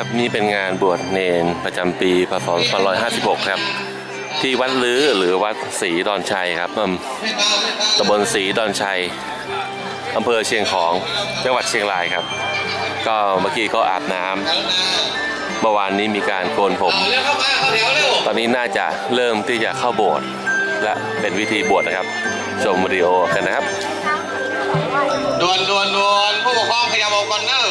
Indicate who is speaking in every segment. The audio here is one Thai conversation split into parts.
Speaker 1: ครับนี่เป็นงานบวชเนนประจำปีพศ2556 ครับ ที่วัดลื้อหรือวัดศรีดอนชัยครับตำบลศรีดอนชัยอำเภอเชียงของจังหวัดเชียงรายครับ ก็เมื่อกี้ก็อาบน้ำเมื่อวานนี้มีการโกนผม ตอนนี้น่าจะเริ่มที่จะเข้าโบสถ์และเป็นวิธีบวชนะครับ ชมวิดีโอกันนะครับ
Speaker 2: ด่วนด่วนด่วนผู้ปกครองขยับออกก่อนเนอะ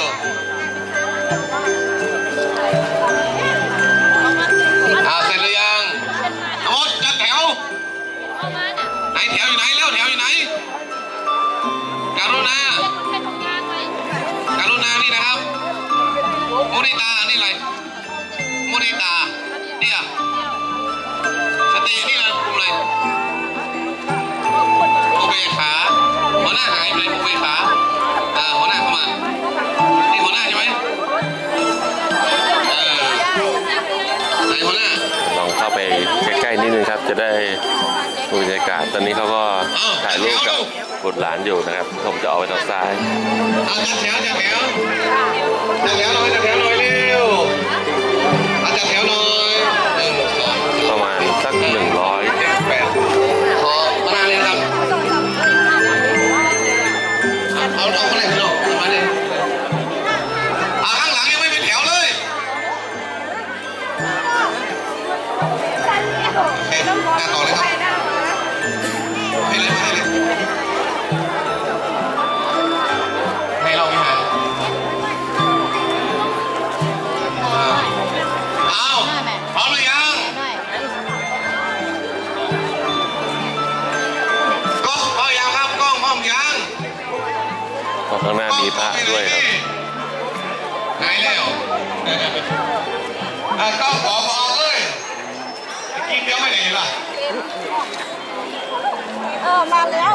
Speaker 2: ถวอยู่ไหนเร็วแถวอยู่ไหนการุณาการุณานี่นะครับ มุนิตา นี่อะไร มุนิตา เนี่ยสตินี่อะไรกลุ่มอะไรโอเบขาหัวหน้าหายไปไหนโอเบขาอ่าหัวหน้าเข้ามา นี่หัวหน้าใช่ไหมเออไหนหัวหน้า
Speaker 1: ลองเข้าไปใกล้ๆนิดนึงครับ จะได้ ดูบรรยากาศตอนนี้เขาก็ถ่ายรูปกับบุตรหลานอยู่นะครับ ผมจะเอาไปทางซ้าย
Speaker 2: เอาจัดแถวจัดแถวจัดแถวลอยจัดแถวลอยเร็ว ข้างหน้ามีพระ
Speaker 1: ด้วยครับ
Speaker 2: ไหนแล้วอะกล้องขอพอเลยกินเดียวไม่ไหนล่ะ
Speaker 3: เออมาแล้ว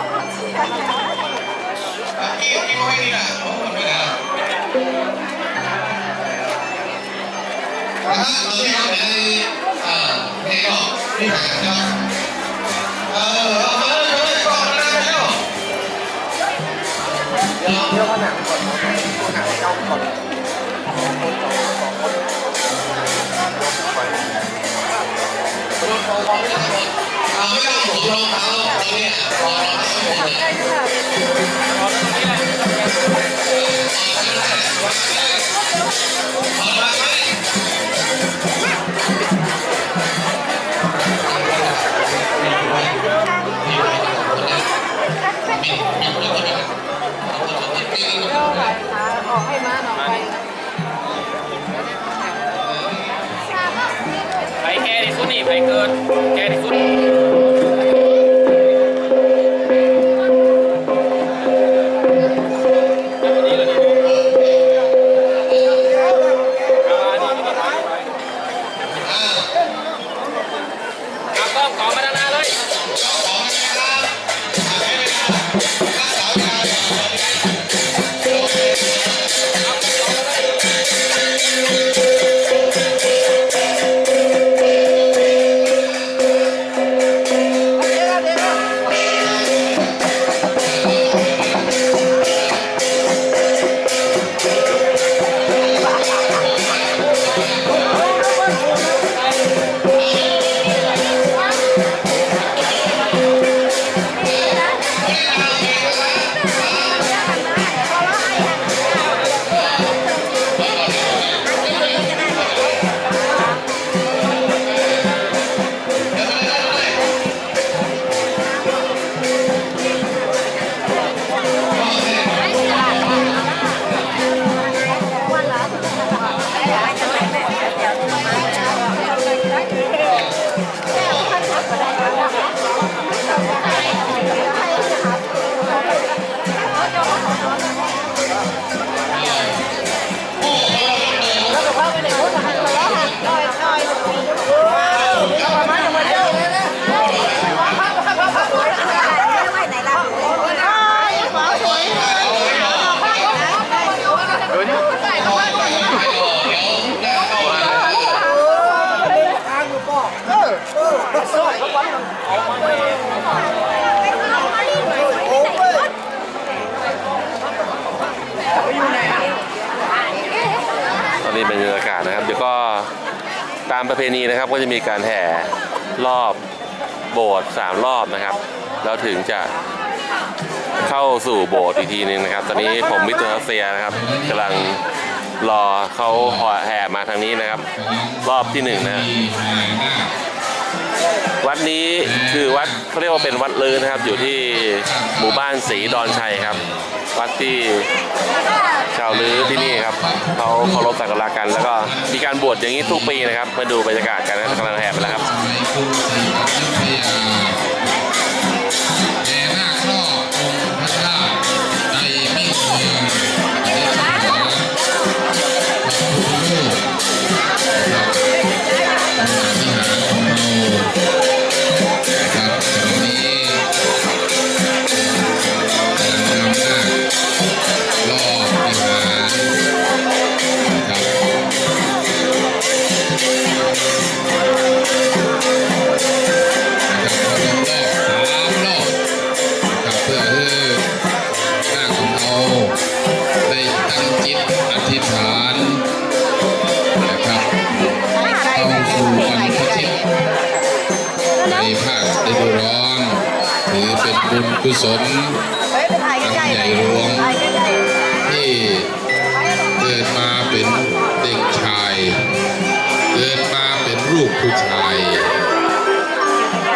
Speaker 2: อะกินกินไม่ดีนะไม่ได้นะฮะตอนนี้เราในอ่าเพลงก็ที่หาครับเออ เอาไม่ต้องสวมรองเท้าตอนนี้ถอดรองเท้าให้ผมเลยถอดมาไหม
Speaker 4: ที่สุดนี่ไปเกินแค่ที่สุด นี่เป็
Speaker 1: นบรรยากาศนะครับ เดี๋ยวก็ตามประเพณีนะครับก็จะมีการแห่รอบโบสถ์สามรอบนะครับ แล้วถึงจะเข้าสู่โบสถ์อีกทีหนึงนะครับ ตอนนี้ผมวิทย์เซียนะครับกำลังรอเขาแห่มาทางนี้นะครับ รอบที่หนึ่งนะวัดนี้ คือวัดเขาเรียกว่าเป็นวัดลือนะครับ อยู่ที่หมู่บ้านศรีดอนชัยครับ วัดที่ชาวลือที่นี่ครับเขาเคารพสักการะกัน แล้วก็มีการบวชอย่างนี้ทุกปีนะครับ มาดูบรรยากาศกันนะกำลังแห่ไปแล้วครับ
Speaker 5: ญกุศล
Speaker 3: เฮ้ยไปถ่ายใกล้ๆ
Speaker 5: ใหญ่หลวง
Speaker 3: ถ่ายใกล้
Speaker 5: ที่เกิดมาเป็นเด็กชาย เกิดมาเป็นลูกผู้ชาย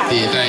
Speaker 5: ที่ได้